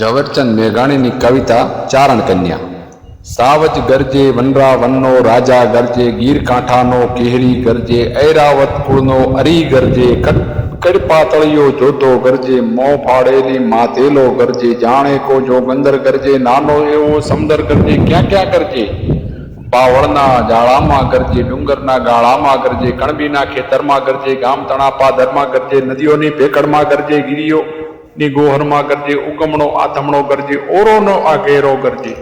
ઝવેરચંદ મેઘાણીની કવિતા ચારણ કન્યા સાવજ ગરજે વનરાવનનો રાજા ગરજે ગીર કાંઠાનો કેહરી ગરજે ઐરાવત કુળનો અરી ગરજે કડપાતળિયો જોતો ગરજે મો ફાળેલી માથેલો ગરજે જાણે કો જો ગંદર ગરજે નાનો એવો સમદર ગરજે ક્યાં ક્યાં ગરજે પાવળના જાળામાં ગરજે ડુંગરના ગાળામાં ગરજે કણબીના ખેતરમાં ગરજે ગામ તણાપા દરમાં ગરજે નદીઓની ભેકડમાં ગરજે ગીરીઓ ગોહરમાં ગરજે ઉગમણો આથમણો ગરજે ઓરોનો આ ઘેરો ગરજે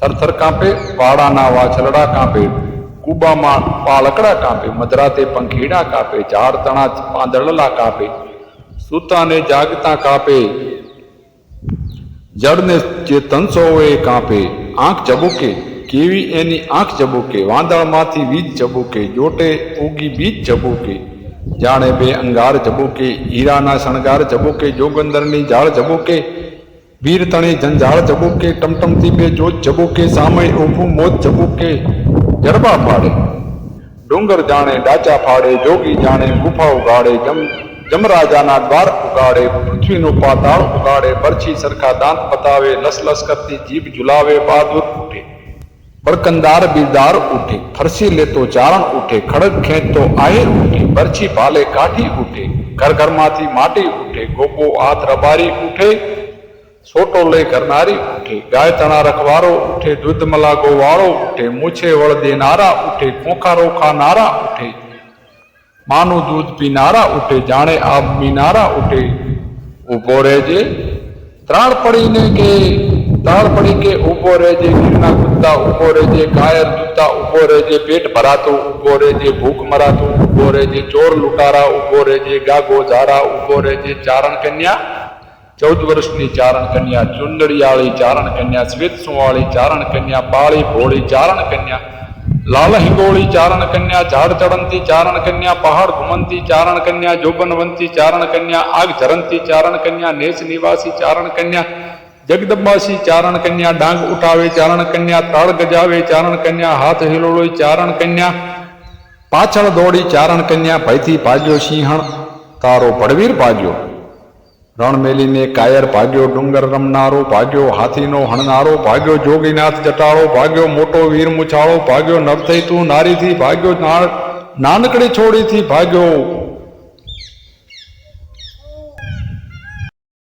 થરથર કાંપે વાડાના વાછલડા કાંપે કુબામાં પાલકડા કાંપે મધરાતે પંખીડા કાપે ઝાડ તણા પાંદડલા કાપે સૂતાને જાગતા કાંપે જળને ચેતન સૌએ કાપે આંખ ચબુકે કેવી એની આંખ ચબુકે વાંદળમાંથી વીજ ચબુકે જોટે ઉગી બીજ ચબુકે जाने बे अंगार झबोके ईराना शणगार झबोके जोगंदरणी जाल झबोके वीर तणे झंझाल झबोके टमटम ती बे जो झबोके सामे ओफू मोत झबोके जरबा फाड़े डोंगर जाने डाचा फाड़े जोगी जाने गुफा उगाड़े जम जम राजा ना द्वार उगाड़े पृथ्वी नो पाताल उगाड़े बरछी सरका दांत बतावे लस लस करती जीभ जुलावे बहादुर बड़कंदार बीदार उठे फरसी ले तो चारण उठे खड़क खेत तो आए उठे बर्छी पाले काठी उठे घर घर माथी माटी उठे गोपो आथ रबारी उठे सोटो ले करनारी उठे गाय तना रखवारो उठे दूध मला गोवारो उठे मूछे वड़ नारा उठे खोखा रोखा नारा उठे मानो दूध पी नारा उठे जाने आप नारा उठे जे त्राण पड़ी ने के त्राण पड़ी के ओ પોરેજે જી નાક તૂટાવ પોરેજે ગાય તૂટાવ પોરેજે પેટ ભરાતું પોરેજે ભૂખ મરાતું પોરેજે ચોર લૂંટારા પોરેજે ગાગો ઝાડા પોરેજે ચારણ કન્યા 14 વર્ષની ચારણ કન્યા ચુંદડીવાળી ચારણ કન્યા સફેદ સુંવાળી ચારણ કન્યા પાળી બોળી ચારણ કન્યા લાલ હી બોળી ચારણ કન્યા ઝાડ ચડંતિ ચારણ કન્યા પહાડ ઘુમંતિ ચારણ કન્યા જોબનવંતિ ચારણ કન્યા આગ ધરંતિ ચારણ કન્યા નેસ નિવાસી ચારણ કન્યા જગદંબાસી ચારણ કન્યા ડાંગ ઉઠાવે ચારણ કન્યા તાળ ગજાવે ચારણ કન્યા હાથ હિલોળોય ચારણ કન્યા પાછળ દોડી ચારણ કન્યા ભયથી ભાગ્યો સિંહણ તારો પડવીર ભાગ્યો રણ મેલીને કાયર ભાગ્યો ડુંગર રમનારો ભાગ્યો હાથીનો હણનારો ભાગ્યો જોગીનાથ જટાળો ભાગ્યો મોટો વીર મુછાળો ભાગ્યો નરથઈ તું નારીથી ભાગ્યો નાનકડી છોડીથી ભાગ્યો